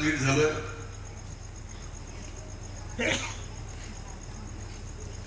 नीट झालं.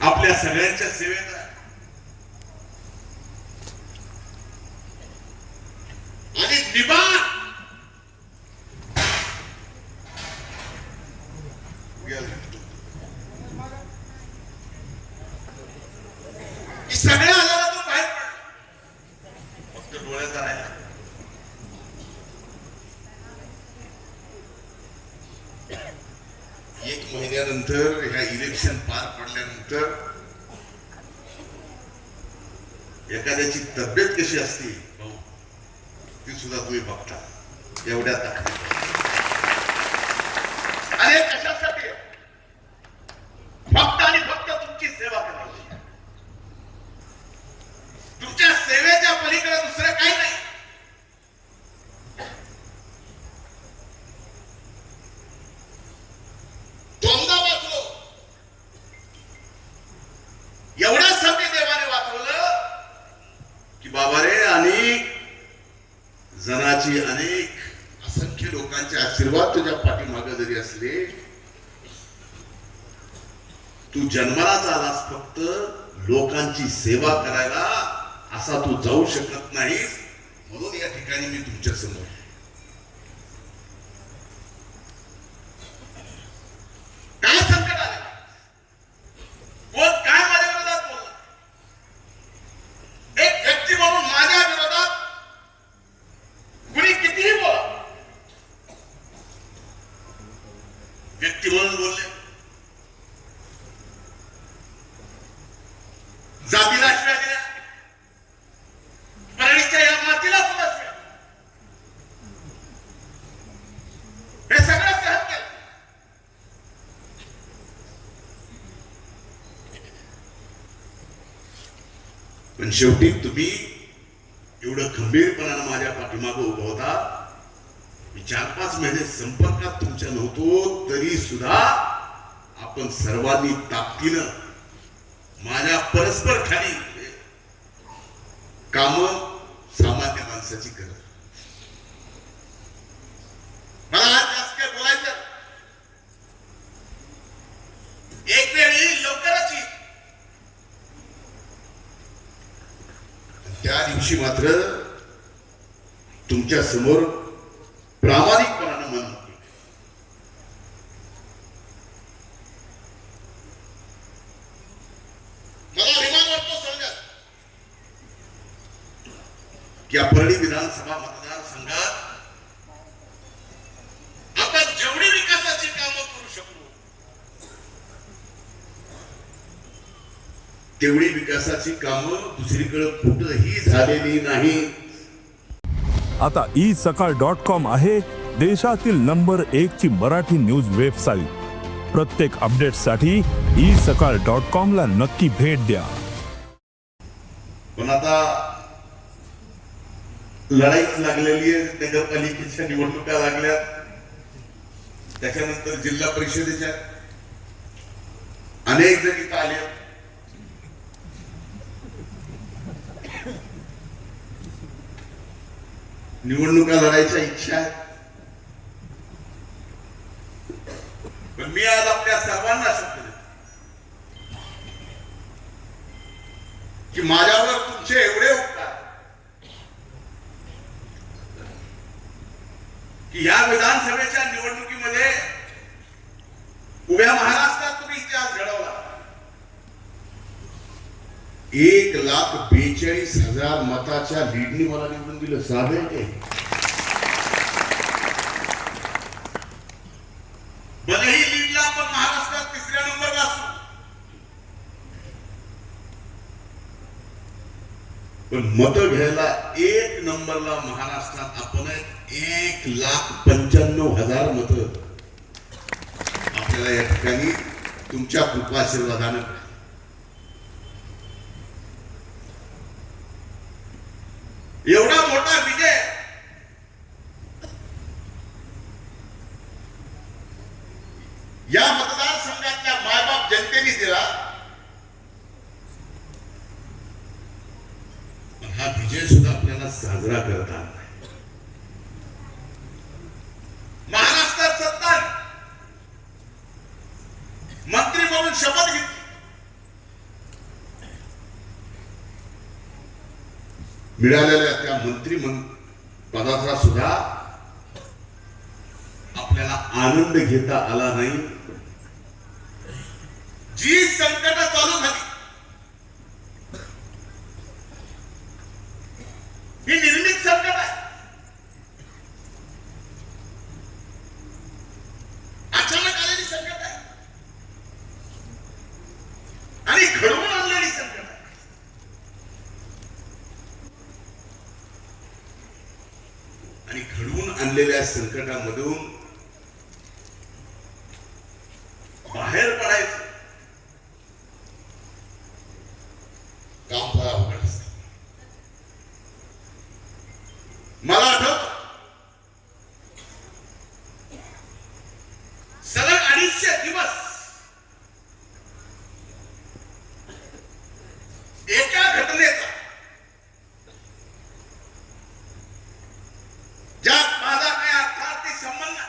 आपल्या सगळ्यांच्या सेवेत आणि निबाण एक ह्या इलेक्शन पार पडल्यानंतर एखाद्याची तब्येत कशी असते भाऊ ती सुद्धा तुम्ही बघता. एवढ्या ताकदीत. आणि कशासाठी? फक्त आणि फक्त तुमची सेवा करायची. तुमच्या सेवेच्या पलीकडे दुसरं काही नाही दोनदा वाचलो एवढ्यासाठी देवाने वाचवलं की बाबा रे अनेक जनाची अनेक असंख्य लोकांचे आशीर्वाद तुझ्या पाठीमागे जरी असले तू जन्मालाच आलास फक्त लोकांची सेवा करायला असा तू जाऊ शकत नाहीस. म्हणून या ठिकाणी मी तुमच्यासमोर आहे. काय संकट आले कोण काय माझ्या विरोधात बोलला एक व्यक्ती म्हणून माझ्या विरोधात कुणी कितीही बोला व्यक्ती म्हणून बोलले जातीला शिव्या दिल्या. परळीच्या या मातीला सुद्धा शिव्या. हे सगळं सहन केलं. पण शेवटी तुम्ही एवढं खंबीरपणानं माझ्या पाठीमागं उभं होता. मी चार पाच महिने संपर्कात तुमच्या नव्हतो तरी सुद्धा आपण सर्वांनी ताकदीनं माझ्या परस्पर खाली. काम सामान्य माणसाची करत मला आज जास्त काय बोलायचं एक वेळ येईल लवकरच येईल. त्या दिवशी मात्र तुमच्यासमोर की या परळी विधानसभा मतदारसंघात आपण जेवढी विकासाची कामं करू शकलो तेवढी विकासाची कामं दुसरीकडे कुठंही झालेली नाही. आता ई सकाळ डॉट कॉम आहे देशातील नंबर एक ची मराठी न्यूज वेबसाईट. प्रत्येक अपडेटसाठी ई सकाळ डॉट कॉम ला नक्की भेट द्या. पण आता लढाईच लागलेली आहे. नगरपालिकेच्या निवडणुका लागल्या. त्याच्यानंतर जिल्हा परिषदेच्या अनेक जण इथं आले. निवडणुका लढायच्या इच्छा आहे पण मी आज आपल्या सर्वांना शब्द देतो की माझ्यावर तुमचे एवढे की या विधानसभेच्या निवडणुकीमध्ये उभ्या महाराष्ट्रात तुम्ही इतिहास घडवला. एक लाख बेचाळीस हजार मताच्या लीडनी मला निवडून दिलं. साधे ते भलेही लीडला आपण महाराष्ट्रात तिसऱ्या नंबरला असू पण मत घ्यायला एक नंबरला महाराष्ट्रात आपण एक लाख पंच्याण्णव हजार मत. आपल्याला या ठिकाणी तुमच्या कृपा आशीर्वादानं एवढा मोठा विजय. या मतदारसंघातल्या मायबाप जनतेने दिला. साजरा करतात महाराष्ट्रात सत्ता मंत्री म्हणून शपथ घेतली. मिळालेल्या त्या मंत्री पदाचा सुद्धा आपल्याला आनंद घेता आला नाही. जी संकट चालू झाली आणि घडवून आणलेल्या संकटामधून बाहेर पडायचं. काम फार अवघड असतं. मला आठवत सलग अडीचशे दिवस एका घटनेचा ज्यात माझा काय अर्थार्थी संबंध नाही.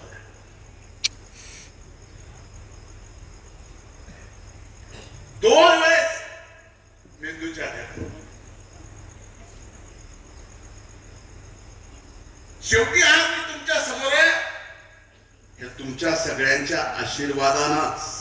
शेवटी आज मी तुमच्यासमोर आहे. हे तुमच्या सगळ्यांच्या आशीर्वादानच